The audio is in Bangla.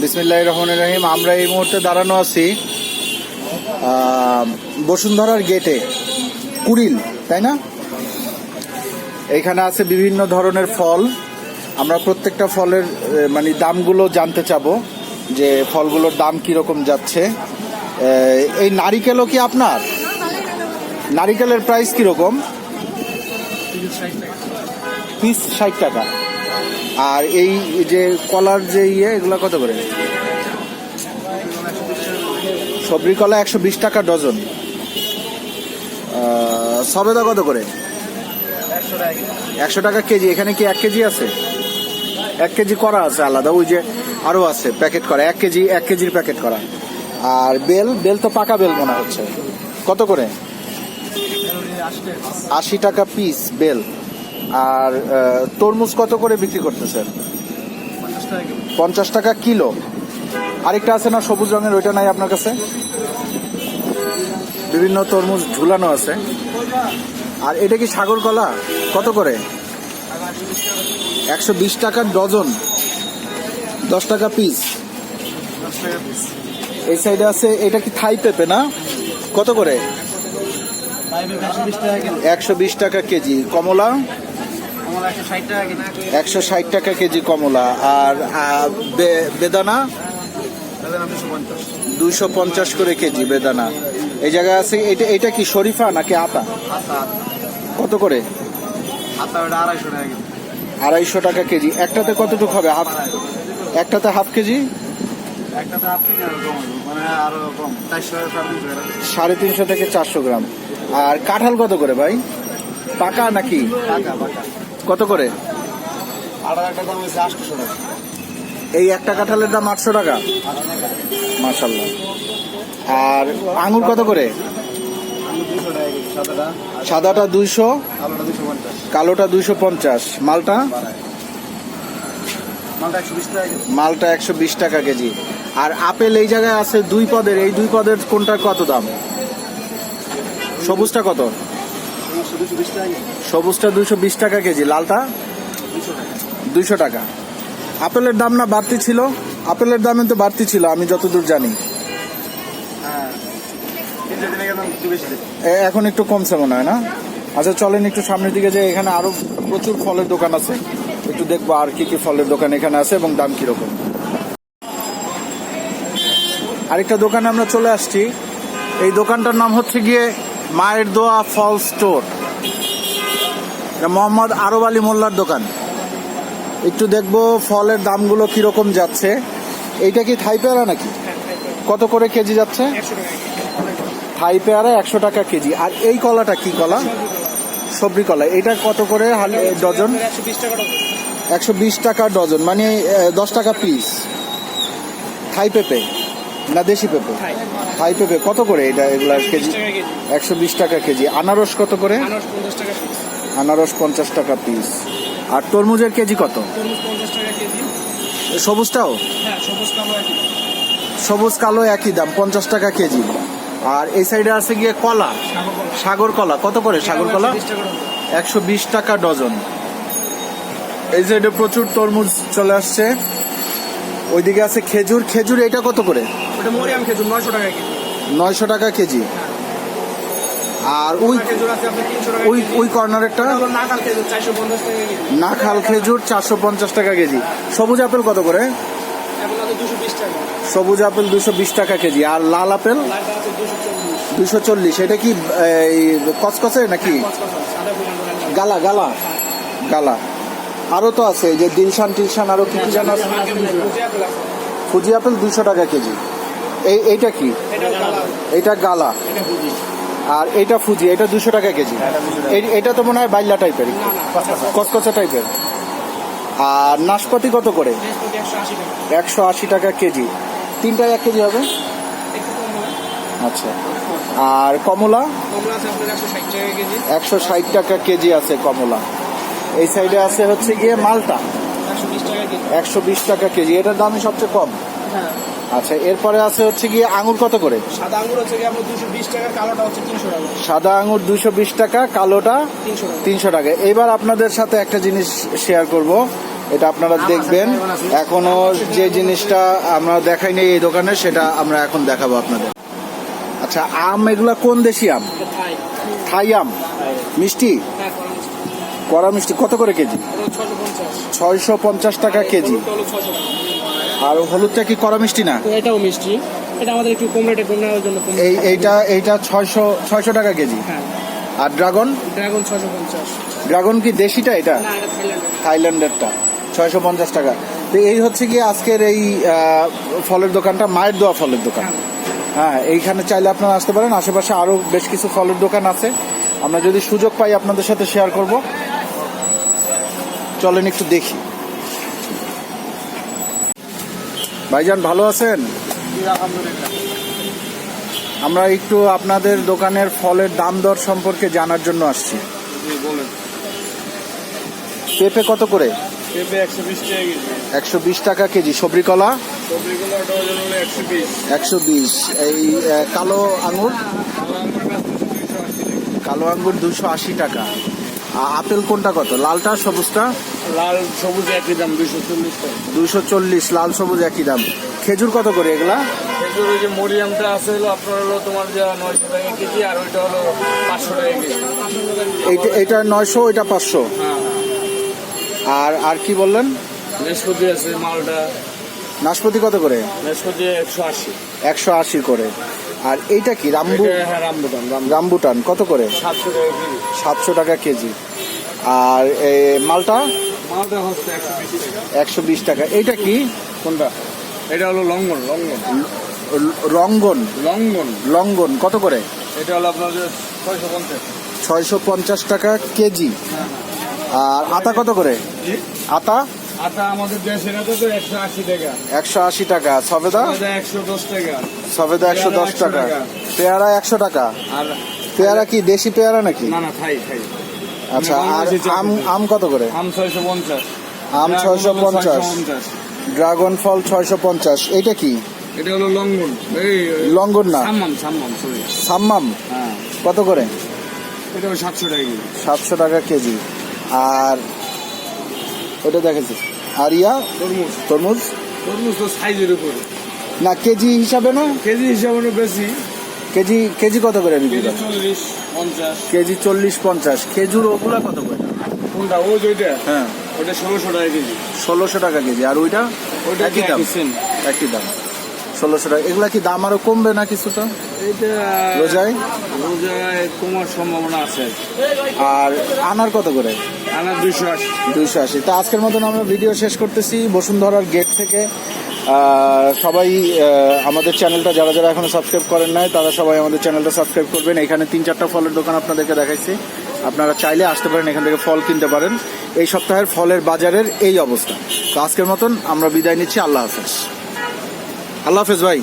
বিসমিল্লাহ রহমান রহিম। আমরা এই মুহূর্তে দাঁড়ানো আছি বসুন্ধরার গেটে, কুড়িল, তাই না? এখানে আছে বিভিন্ন ধরনের ফল। আমরা প্রত্যেকটা ফলের মানে দামগুলো জানতে চাবো, যে ফলগুলোর দাম কীরকম যাচ্ছে। এই নারিকেলও কি আপনার? নারিকেলের প্রাইস কীরকম? পিস ষাট টাকা। আর এই যে কলার যে ইয়ে এগুলো কত করে? সবরি কলা একশো বিশ টাকা ডজন। সবেদা কত করে? একশো টাকা কেজি। এখানে কি এক কেজি আছে? এক কেজি করা আছে আলাদা, ওই যে আরও আছে প্যাকেট করা, এক কেজি, এক কেজির প্যাকেট করা। আর বেল বেল তো পাকা বেল মনে হচ্ছে। কত করে? আশি টাকা পিস বেল। আর তরমুজ কত করে বিক্রি করতেছেন? পঞ্চাশ টাকা কিলো। আরেকটা আছে না, সবুজ রঙের, ওইটা নাই আপনার কাছে? বিভিন্ন তরমুজ ঝুলানো আছে। আর এটা কি সাগর কলা? কত করে? একশো বিশ টাকার ডজন। দশ টাকা পিস। এই সাইডে আছে, এটা কি থাই পেঁপে না? কত করে? একশো বিশ টাকা কেজি। কমলা? একশো ষাট টাকা কেজি। কমলা। আর বেদানা? দুইশো পঞ্চাশ করে কেজি বেদানা। এই জায়গায় আছে এটা এটা কি শরীফা নাকি আতা? কত করে? আড়াইশো টাকা কেজি। একটাতে কতটুকু হবে? হাফ একটাতে হাফ কেজি? সাড়ে তিনশো। থেকে চারশো গ্রাম। আর কাঁঠাল কত করে ভাই? পাকা নাকি? কত করে? এই একটা কাঁঠালের দাম আটশো টাকা? মাশাল্লাহ আর আঙুর কত করে? সাদাটা। দুইশো কালোটা দুইশো পঞ্চাশ। মালটা? মালটা একশো বিশ টাকা কেজি। আর আপেল এই জায়গায় আছে দুই পদের। এই দুই পদের কোনটার কত দাম? সবুজটা কত? সবুজটা দুইশো বিশ টাকা কেজি, লালটা? দুইশো টাকা। আপেলের দাম না বাড়তি ছিল? আপেলের দাম তো বাড়তি ছিল, আমি যতদূর জানি। এখন একটু কমছে মনে হয় না? আচ্ছা চলেন একটু সামনের দিকে যে এখানে আরও প্রচুর ফলের দোকান আছে। একটু দেখব আর কি কি ফলের দোকান এখানে আছে এবং দাম কীরকম। আরেকটা দোকানে আমরা চলে আসছি। এই দোকানটার নাম হচ্ছে গিয়ে মায়ের দোয়া ফল স্টোর। এটা মোহাম্মদ আরব আলী মোল্লার দোকান। একটু দেখব ফলের দামগুলো কীরকম যাচ্ছে। এইটা কি থাই পেয়ারা নাকি? কত করে কেজি যাচ্ছে? থাই পেয়ারা একশো টাকা কেজি। আর এই কলাটা কি কলা? সবরি কলা। এটা কত করে ডজন? একশো বিশ টাকা ডজন। মানে দশ টাকা পিস। থাই পেঁপে। না দেশি পেঁপে? থাই। পেঁপে। কত করে এটা? এগুলা কেজি? একশো বিশ টাকা কেজি। আনারস কত করে? আনারস পঞ্চাশ টাকা পিস আর তরমুজের কেজি কত? সবুজটাও? সবুজ কালো একই দাম। পঞ্চাশ টাকা কেজি। আর এই সাইডে আছে গিয়ে কলা। সাগর কলা। কত করে সাগর কলা? একশো বিশ টাকা ডজন। এই সাইডে প্রচুর তরমুজ চলে আসছে। ওইদিকে আছে খেজুর। খেজুর এটা কত করে? ওটা মরিয়াম খেজুর নয়শো টাকা কেজি। নয়শো টাকা কেজি। আর ওই ওই ওই কর্নারেরটা নাখাল খেজুর চারশো পঞ্চাশ টাকা কেজি। সবুজ আপেল কত করে? সবুজ আপেল দুশো বিশ টাকা কেজি। আর লাল আপেল? দুশো চল্লিশ। এটা কি কচকচে নাকি? গালা গালা? গালা। আরও তো আছে যে দিলশান টিলশান আরও কি কি জানা আছে? ফুজি আপেল দুশো টাকা কেজি। এই এইটা কি? এটা গালা। আর এটা ফুজি এটা দুশো টাকা কেজি। এটা তো মনে হয় বাইলা টাইপের। কচকচা। টাইপের। আর নাশপাতি কত করে? একশো আশি টাকা। কেজি। তিনটা এক কেজি হবে? আচ্ছা। আর কমলা? একশো ষাট টাকা কেজি আছে কমলা। এই সাইডে আছে হচ্ছে গিয়ে মালটা। একশো বিশ টাকা কেজি। একশো বিশ টাকা কেজি। এটার দামই সবচেয়ে কম? হ্যাঁ। আচ্ছা এরপরে আছে হচ্ছে গিয়ে আঙুর কত করে? সাদা আঙ্গুর হচ্ছে কি আপনার দুশো বিশ টাকা কালোটা হচ্ছে তিনশো টাকা। সাদা আঙুর দুশো বিশ টাকা কালোটা তিনশো টাকা। এবার আপনাদের সাথে একটা জিনিস শেয়ার করব। এটা আপনারা দেখবেন। এখনও যে জিনিসটা আমরা দেখাই নেই এই দোকানে সেটা আমরা এখন দেখাবো আপনাদের। আচ্ছা আম এগুলা কোন দেশি আম? থাই। আম? মিষ্টি? হ্যাঁ মিষ্টি। কড়া মিষ্টি কত করে কেজি? ছয়শো পঞ্চাশ। টাকা কেজি। আর হলুদটা কি কড়া মিষ্টি না? এটাও মিষ্টি। এটা আমাদের একটু কম রেটে কম নেওয়ার জন্য এই এইটা এইটা ছয়শো ছয়শো টাকা কেজি। হ্যাঁ। আর ড্রাগন? ড্রাগন ছশো পঞ্চাশ। ড্রাগন কি দেশিটা এটা? না এটা থাইল্যান্ডের। থাইল্যান্ডেরটা। ছয়শো পঞ্চাশ টাকা। তো এই হচ্ছে কি আজকের এই ফলের দোকানটা মায়ের দোয়া ফলের দোকান। হ্যাঁ। এইখানে চাইলে আপনারা আসতে পারেন। আশেপাশে আরও বেশ কিছু ফলের দোকান আছে। আমরা যদি সুযোগ পাই আপনাদের সাথে শেয়ার করব। চলেন একটু দেখি। ভাইজান, ভালো আছেন? আমরা একটু আপনাদের দোকানের ফলের দাম দর সম্পর্কে জানার জন্য আসছি। পেঁপে কত করে? একশো বিশ টাকা কেজি। সবরি কলা একশো বিশ। এই কালো আঙুর কালো আঙ্গুর দুশো আশি টাকা। আপেল কোনটা কত? লালটা, সবুজটা? লাল সবুজ একই দাম দুইশো চল্লিশ দুশো চল্লিশ লাল সবুজ একই দাম। খেজুর কত করে এগুলা? এগুলোর ওই যে মরিয়ামটা আছে হলো আপনার হলো তোমার যা নয়শো টাকা কেজি আর ওইটা হলো পাঁচশো টাকা কেজি। এইটা এটা নয়শো এটা পাঁচশো? হ্যাঁ আর আর কি বললেন? নাশপাতি আছে মালটা। নাশপাতি কত করে? নাশপাতি একশো আশি। একশো আশি করে। আর এইটা কি রাম্বু হ্যাঁ রামবুটান রাম রাম্বুটান কত করে? সাতশো টাকা কেজি। সাতশো টাকা কেজি। আর এ, মালটা? একশো বিশ টাকা। এইটা কি? কোনটা? এটা হলো লঙ্গন লঙ্গন। রঙ্গন লঙ্গন। লঙ্গন। কত করে? এটা হলো আপনার ছয়শো পঞ্চাশ। ছয়শো পঞ্চাশ টাকা কেজি। আর আতা কত করে? আতা? আটা আমাদের দেশের আটা তো একশো আশি টাকা। একশো আশি টাকা। সবেদা? একশো দশ টাকা। সবেদা একশো দশ পেয়ারা 100 টাকা। টাকা। পেয়ারা একশো টাকা। আর পেয়ারা কি? দেশি পেয়ারা নাকি? না না খাই খাই আচ্ছা আর আম আম কত করে? আম ছয়শো পঞ্চাশ। আম ছয়শো পঞ্চাশ। ড্রাগন ফল ছয়শো পঞ্চাশ। এইটা কি? এটা হলো লঙ্গন। এই লঙ্গন না? সাম্মাম সাম্মাম সরি সাম্মাম? হ্যাঁ। কত করে? এটা সাতশো টাকা কেজি। সাতশো টাকা কেজি। আর ওটা দেখেছি। আর ইয়া? তরমুজ। তরমুজ? তরমুজ তো সাইজের উপরে। না কেজি হিসাবে না? কেজি হিসাবে বেশি। কেজি কেজি কত করে বিক্রি করে? চল্লিশ পঞ্চাশ। কেজি চল্লিশ পঞ্চাশ। খেজুর ওগুলা কত করে? কোনটা? ও যেটা হ্যাঁ। ওটা ষোলোশো টাকা কেজি। ষোলোশো টাকা কেজি। আর ওইটা? ওইটা একই দাম। একই দাম। ষোলোশো টাকা। এগুলা কি দাম আরও কমবে না কিছুটা? রোজায়? রোজায় কমার সম্ভাবনা আছে। আর আনার কত করে? আনা দুইশো আশি। দুইশো আশি। তা আজকের মতন আমরা ভিডিও শেষ করতেছি। বসুন্ধরার গেট থেকে সবাই আমাদের চ্যানেলটা যারা যারা এখনও সাবস্ক্রাইব করেন নাই, তারা সবাই আমাদের চ্যানেলটা সাবস্ক্রাইব করবেন। এখানে তিন চারটা ফলের দোকান আপনাদেরকে দেখাইছি। আপনারা চাইলে আসতে পারেন, এখান থেকে ফল কিনতে পারেন। এই সপ্তাহের ফলের বাজারের এই অবস্থা। তো আজকের মতন আমরা বিদায় নিচ্ছি। আল্লাহ হাফেজ। আল্লাহ হাফেজ ভাই।